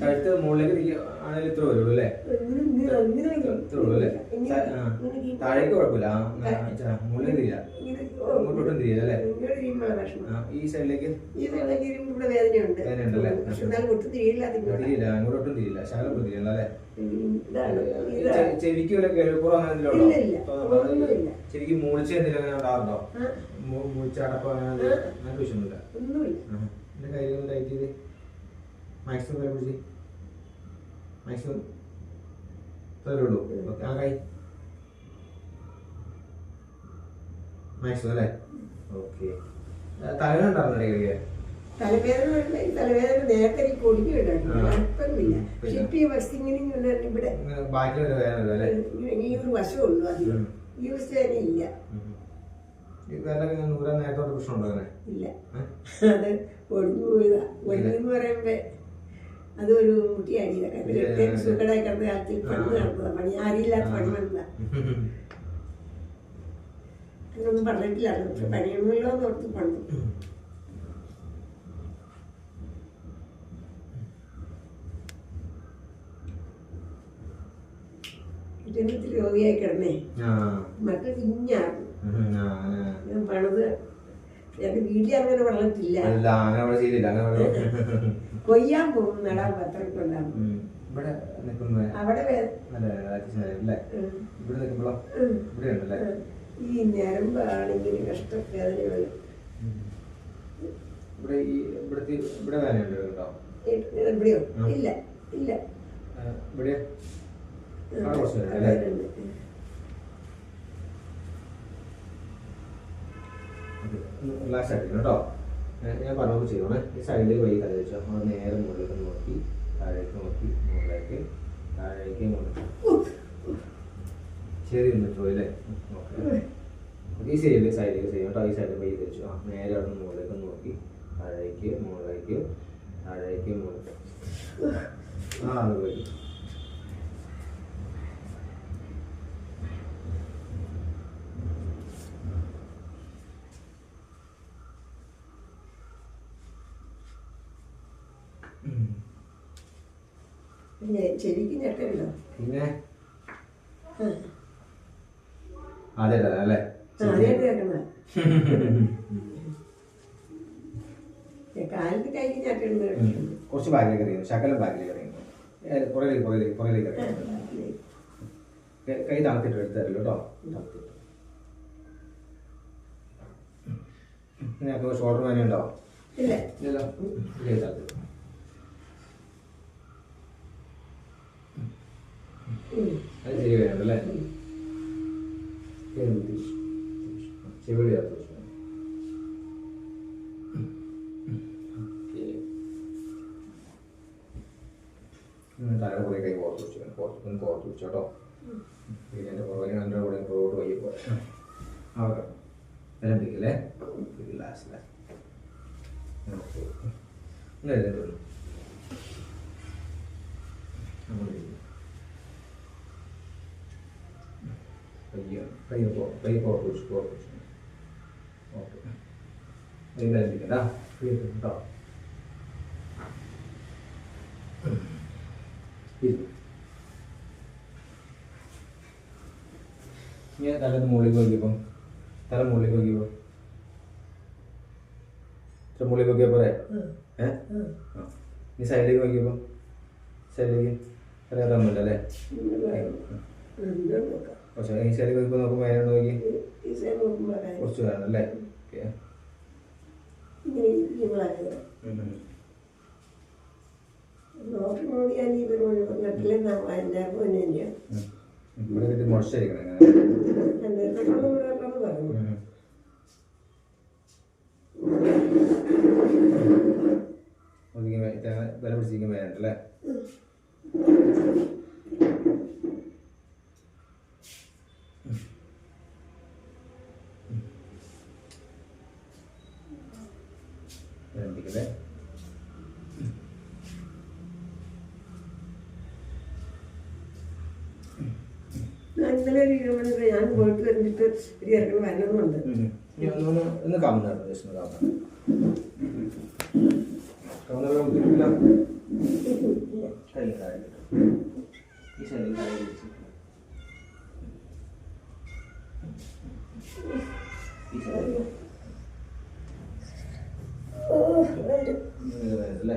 കഴുത്ത് മുകളിലേക്ക് ആണെങ്കിൽ ഇത്ര വരുള്ളൂ അല്ലേ? ഇത്ര ഉള്ളൂ അല്ലേ? താഴേക്ക് കുഴപ്പമില്ല. മുകളിലേക്ക് തിരിയാ ഇങ്ങനെ ഓ, അല്ലേ? ഈ സൈഡിലേക്ക്? വേദനയുണ്ട്. വേദനയുണ്ടല്ലേ? ഇങ്ങോട്ടാ. തിരിയില്ല ശകലം തിരിയില്ല അല്ലേ? ചെവിക്ക് വല്ല കേൾക്കുറോ അങ്ങനെ എന്തെങ്കിലും. ചെവിക്ക് മൂളിച്ച എന്തെങ്കിലും? അങ്ങനെ? വിഷയമൊന്നുമില്ല. എന്റെ കയ്യിൽ ലൈറ്റ് ചെയ്ത്. മാക്സിമം വരെ പിടിച്ച് മാക്സിമം ഇത്രയേ ഉള്ളൂ ഓക്കെ ആ കൈ മാക്സിമം അല്ലേ? ഓക്കെ തലവേദന ഉണ്ടായിരുന്നു കൈക്ക് തലവേദന തലവേദന നേരത്തെ ഇവിടെ ഈ ഒരു വശം ഇല്ല. ഉം. ഈ വേദന നൂറാൻ നേരത്തോട്ട് പ്രശ്നമുണ്ടോ അങ്ങനെ? ഇല്ല? അത് ഒടിഞ്ഞു പോയതാ. ഒടിഞ്ഞെന്ന് പറയുമ്പോ അത് ഒരു ഇല്ല. സുഖടായി കിടന്ന കാലത്ത് പണ്ട് നടന്നതാ പണി ആരില്ലാത്ത പണി വന്നതാ അങ്ങനൊന്നും പറഞ്ഞിട്ടില്ല പക്ഷെ പണിയൊന്നുമില്ലോ എന്ന് ഓർത്ത് പണ്ട് ജനത്തിൽ രോഗിയായി കിടന്നേ. മറ്റേ കുഞ്ഞായിരുന്നു. ഞാൻ പണിത്. എന്റെ വീട്ടിൽ അങ്ങനെ പറഞ്ഞിട്ടില്ല. അങ്ങനെ കൊയ്യാൻ പോകും നടാൻ പത്രമൊക്കെ ഇവിടെ നിൽക്കുന്ന അവിടെ. ഇവിടെ നിൽക്കുമ്പോഴോ. ഇവിടെ ഉണ്ടല്ലേ. ഈ ഞരമ്പാണെങ്കിൽ കഷ്ടവേദനകൾ ഇവിടെ ഈ ഇവിടുത്തെ ഇവിടെ ഉണ്ടോ. ഇല്ല. ഇല്ല. ഇവിടെ ഞാൻ- പറഞ്ഞപ്പോൾ ചെയ്തോണേ. ഈ സൈഡിലേക്ക് വഴി തല വെച്ചു നമ്മൾ നേരെ മുകളിലേക്ക് നോക്കി താഴേക്ക് നോക്കി മുകളിലേക്ക് താഴേക്ക് മുകളിലേക്ക്. ശരി എന്നിട്ടോ ഓക്കെ. ഈ സൈഡിൽ സൈഡിലേക്ക് ചെയ്യും കേട്ടോ ഈ സൈഡിൽ വഴി തിരിച്ചു ആ നേരെ അവിടെ നിന്ന് മുകളിലേക്ക് നോക്കി താഴേക്ക് മുകളിലേക്ക് താഴേക്ക് മുകളിലേക്ക്. ആ അത് പോയി ചെവിക്ക് ഞെട്ടല്ലോ പിന്നെ? ആ. അതെ അതെ അല്ലേ? ആ, അതേത് കേൾക്കണ കാലിന് കൈക്ക് ഞെട്ടുണ്ട് കുറച്ച് ബാഗിലേക്ക് അറിയുന്നു ശകലം ബാഗിലേക്ക് അറിയുന്നു കുറേ പുറകിലേക്ക് പുറകിലേക്ക് പുറകിലേക്ക് എറിയുന്നു കൈ- തണുത്തിട്ട് എടുത്ത് തരല്ലോ കേട്ടോ. താഴ്ത്തിട്ട്. നിങ്ങൾക്ക് ഉണ്ടോ? ഇല്ല. ഇല്ലല്ലോ കൈ താഴ്ത്തി ചേർത്ത് വെച്ചു. ഓക്കേ. ഇങ്ങനെ തലയുടെ പുറകെ കൈ കോർത്ത് വെച്ചു കോർത്ത് കോർത്ത് വെച്ചു കേട്ടോ. പിന്നെ എന്റെ പുറകെ എന്റെ കൂടെ പുറകോട്ട് വയ്യ പോലെ അവിടെ. എല്ലാം കൈ കൈ പുറത്ത് വെച്ചു പുറത്ത് വെച്ചു ഓക്കെ കൈ ധരിപ്പിക്കണ്ട കേട്ടോ ഇങ്ങനെ തലന്ന് മുകളിലേക്ക് നോക്കിയപ്പം തല മുകളിലേക്ക് നോക്കിയപ്പോ. ഇത്ര മുകളിലേക്ക് നോക്കിയാ പോരെ. ഏ? ഉം. ആ. നീ സൈഡിലേക്ക് നോക്കിയപ്പോ സൈഡിലേക്ക് അറിയാതൊന്നുമില്ല അല്ലേ? നോക്കാം. കുറച്ച് ഈ നോക്കിയപ്പോൾ നോക്കുമ്പോൾ നോക്കി സൈഡ് നോക്കുമ്പോ കാര്യം. കുറച്ച് വേണം അല്ലേ? ഓക്കെ. ഇങ്ങനെ ഇരിക്കുമ്പോഴാണ് ഡോക്ടറിനോട് ഞാൻ ഈ പരിപാടി ഞാൻ പോയിട്ട് വരുന്നിട്ട് ഒരു ചെറുക്കൻ വരണമെന്നുണ്ട് ഇന്ന് കവന്നാണ് അല്ലേ?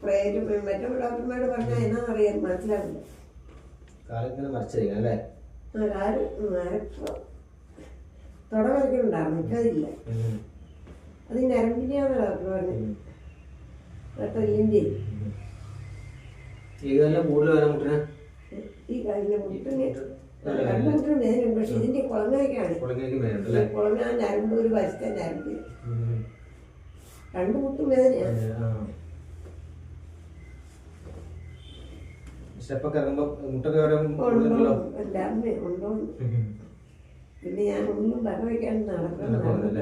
പ്രൈവറ്റ് മറ്റേ ഡോക്ടർമാരോട് പറഞ്ഞാൽ എന്നാന്നറിയാൻ മനസ്സിലാവില്ല കാലിങ്ങനെ മറിച്ചിരിക്കണം അല്ലേ? ആര് ആരപ്പോ തുട വരയ്ക്കുന്നുണ്ടായിരുന്നു എനിക്കതില്ല ഉം. അത് ഈ ഞരമ്പിന്റെയാണ് ഡോക്ടർ പറഞ്ഞത് വരാൻ മുട്ടിന്? ഈ കഴിഞ്ഞ മുട്ടിന് മുട്ടിന് വേദനയുണ്ട് പക്ഷെ ഇതിന്റെ അല്ലേ? കുളങ്ങ ഒരു ഉം. രണ്ട് മുട്ടും വേദനയാണ്. സ്റ്റെപ്പൊക്കെ മുട്ടൊക്കെ പിന്നെ ഞാൻ ഒന്നും വക വയ്ക്കാൻ നടക്കണം നടക്കുന്നില്ല.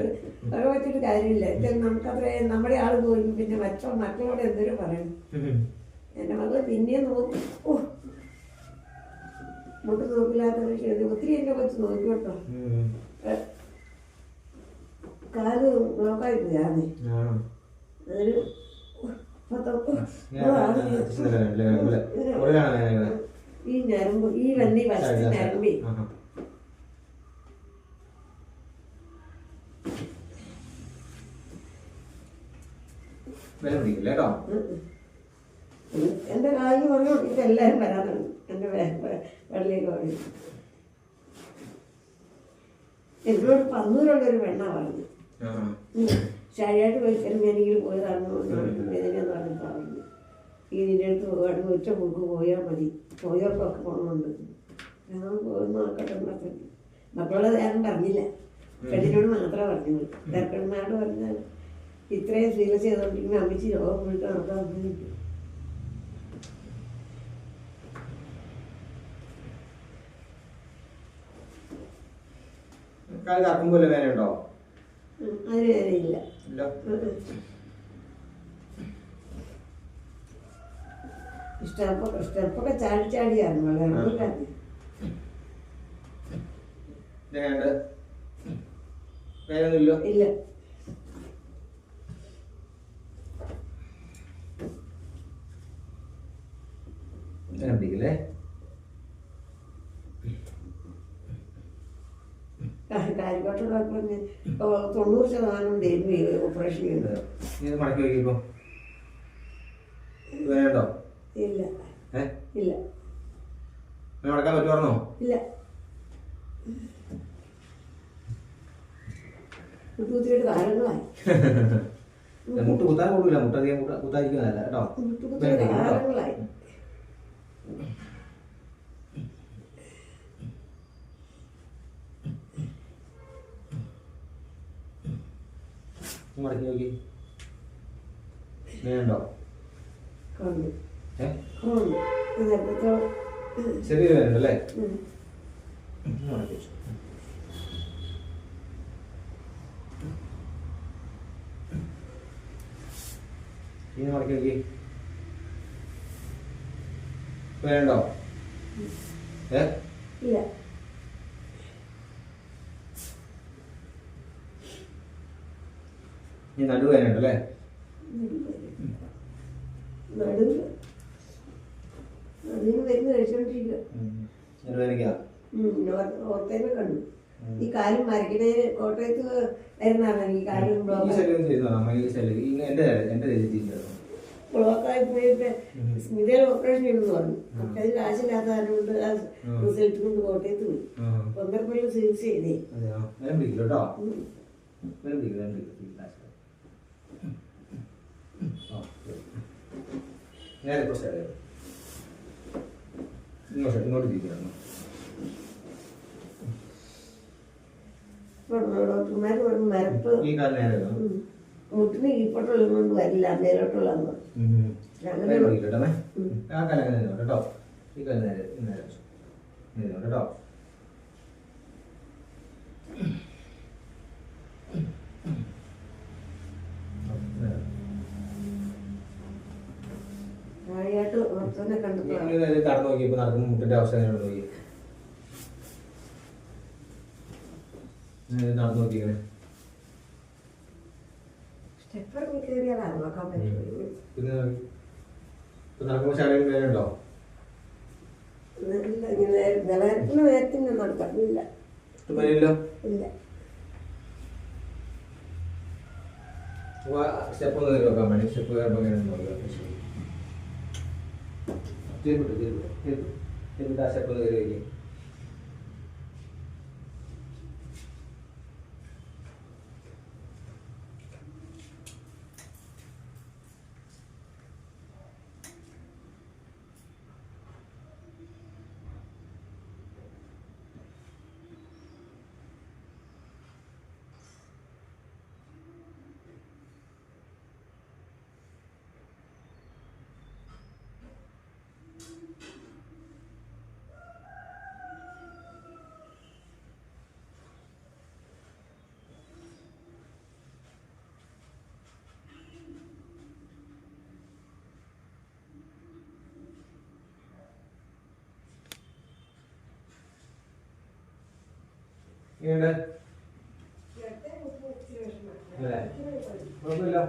വെച്ചിട്ട് കാര്യമില്ല. നമുക്കത്ര നമ്മുടെ ആൾ പോയി പിന്നെ മറ്റോ മക്കളോട് എന്തൊരു പറയണം എന്റെ മകൾ പിന്നെയും നോക്കും. മുട്ട് നോക്കില്ലാത്തവരെ വിഷയം ഒത്തിരി എന്നെ കൊച്ചു നോക്കി കേട്ടോ. കാൽ നോക്കായിരുന്നു ഞാനേ. ഈ ഞരമ്പ് ഈ വന്നി വശത്തെ ഞരമ്പി. എന്റെ കാര്യം പറഞ്ഞു ഇതെല്ലാവരും വരാറുണ്ട്. പറഞ്ഞു എന്നോട് പന്നൂരുള്ളൊരു പെണ്ണ പറഞ്ഞു ശരിയായിട്ട് പോയിച്ചാലും ഞാനിങ്ങനെ പോയതാണ് വേദനയെന്ന് പറഞ്ഞു പറഞ്ഞു. ഈ നിന്റെ അടുത്ത് പോകാണ്ട് ഉച്ച മുമ്പ് പോയാൽ മതി. പോയവർക്കൊക്കെ പോകണമെന്ന് ഞാൻ പോകുന്ന നോക്കട്ടെ എന്നൊക്കെ മക്കളോട് നേരം പറഞ്ഞില്ല. പെണ്ണിനോട് മാത്രമേ പറഞ്ഞുള്ളൂ ചെറുക്കന്മാരോട് പറഞ്ഞാൽ ഇത്രയും സീല ചെയ്തോണ്ടിരിക്കുന്ന അമ്മച്ചി രോഗം വിളിട്ട് നടക്കാൻ കാൽ കറക്കുമ്പോലെ വേന ഉണ്ടോ അതിന് ഇല്ല? സ്റ്റെപ്പൊക്കെ സ്റ്റെപ്പൊക്കെ ചാടി ചാടിയായിരുന്നു എങ്ങനെയുണ്ട് വേനൊന്നുമില്ലോ? ഇല്ല വേന പിടിക്കില്ലേ കാര്യക്കോട്ട് ഡോക്ടറിന് തൊണ്ണൂറ് ശതമാനം ഡെയിലി ഓപ്പറേഷൻ ചെയ്യുന്നത്. ഇത് മടക്കി ഇല്ല. ഇല്ല. മടക്കാൻ പറ്റുമായിരുന്നോ ഇല്ല. കുത്തിയിട്ട് കാലങ്ങളായി മുട്ട് കുത്താൻ കൊള്ളൂല മുട്ട അധികം കുത്ത- കുത്താതിരിക്കുന്നതല്ല കേട്ടോ. കാലങ്ങളായി മടക്കി നോക്കി. നേരത്തെ ചെറിയൊരു വേനുണ്ടല്ലേ ഉം. മടക്കി വെച്ചു. ഇനി മടക്കി നോക്കി. വേണ്ടോ ഏ? ഇല്ല ഇനി നടുവേനുണ്ടല്ലേ നടുവ് നടുവിന് മരുന്ന് കഴിച്ചോണ്ടിരിക്കുക നടുവേനക്കാ ഓർത്തേനെ കണ്ടു. ഈ കാലും മരക്കണേന് കോട്ടയത്ത് വരുന്നതാണ് ഈ കാലും ഈ ഈ ഈ ബ്ലോക്കായി പോയിട്ട്. സ്മിതയിൽ ഓപ്പറേഷൻ ചെയ്യണമെന്ന് പറഞ്ഞു. ഉം. പക്ഷെ അത് കാശില്ലാത്ത കൊണ്ട് ആ ഉം. റിസൾട്ട് കൊണ്ട് കോട്ടയത്ത് പോയി. ഒന്നരക്കൊല്ലം ചികിത്സ ചെയ്തേ. അതെയോ? വേനം പിടിക്കില്ല കേട്ടോ. നേരെ കുറച്ച് നേരെ. ഇങ്ങോട്ട് ഇങ്ങോട്ട് മരപ്പ് ഈ കാലം നേരെ. മുട്ടിന് കീഴ്പോട്ടുള്ളത് കൊണ്ട് വരില്ല. ഉം. ആ കാലം അങ്ങനെ കേട്ടോ ഈ കാലം നേരെ നേരെ. കേട്ടോ നടക്കുന്ന മുട്ടിന്റെ അവസ്ഥ നോക്കി. നടന്നു നടക്കുമ്പോ ശരീരം നടക്കാറില്ല ഇല്ല സ്റ്റെപ്പ് ഒന്ന് നോക്കാൻ വേണ്ടി സ്റ്റെപ്പ് കയറുമ്പോൾ നോക്കുക ശരി ചെയ്തിട്ട് ചെയ്തിട്ട് ചെയ്തിട്ട് ആ സ്റ്റെപ്പ് ഒന്ന് ഇങ്ങനെ അല്ലേ? കുഴപ്പമില്ല.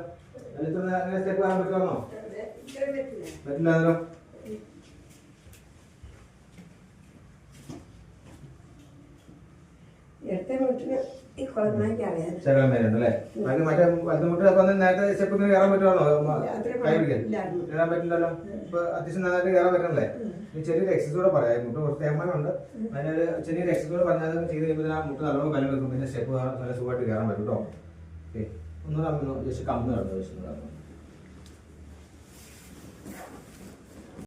അതിൽ അങ്ങനെ സ്റ്റെപ്പ് പറ്റുമോ അപ്പൊ നേരത്തെ സ്റ്റെപ്പ് ഇങ്ങനെ കയറാൻ പറ്റുവാണോ? കൈ പിടിക്കാൻ കയറാൻ പറ്റില്ലല്ലോ? ഇപ്പൊ അത്യാവശ്യം നന്നായിട്ട് കയറാൻ പറ്റണല്ലേ? ചെറിയൊരു എക്സസൈസ് കൂടെ പറയാം. മുട്ട് കുറച്ച് തേമാനുണ്ട് അതിനൊരു ചെറിയൊരു എക്സസൈസ് കൂടെ പറഞ്ഞാൽ ചെയ്ത് കഴിയുമ്പോൾ ആ മുട്ട നല്ലോണം ബലം വെക്കും. പിന്നെ സ്റ്റെപ്പ് നല്ല സുഖമായിട്ട് കയറാൻ പറ്റും കേട്ടോ ഓക്കെ. ഒന്നുകൂടെ ജസ്റ്റ് ജസ്റ്റ് ഒന്ന് കടന്നു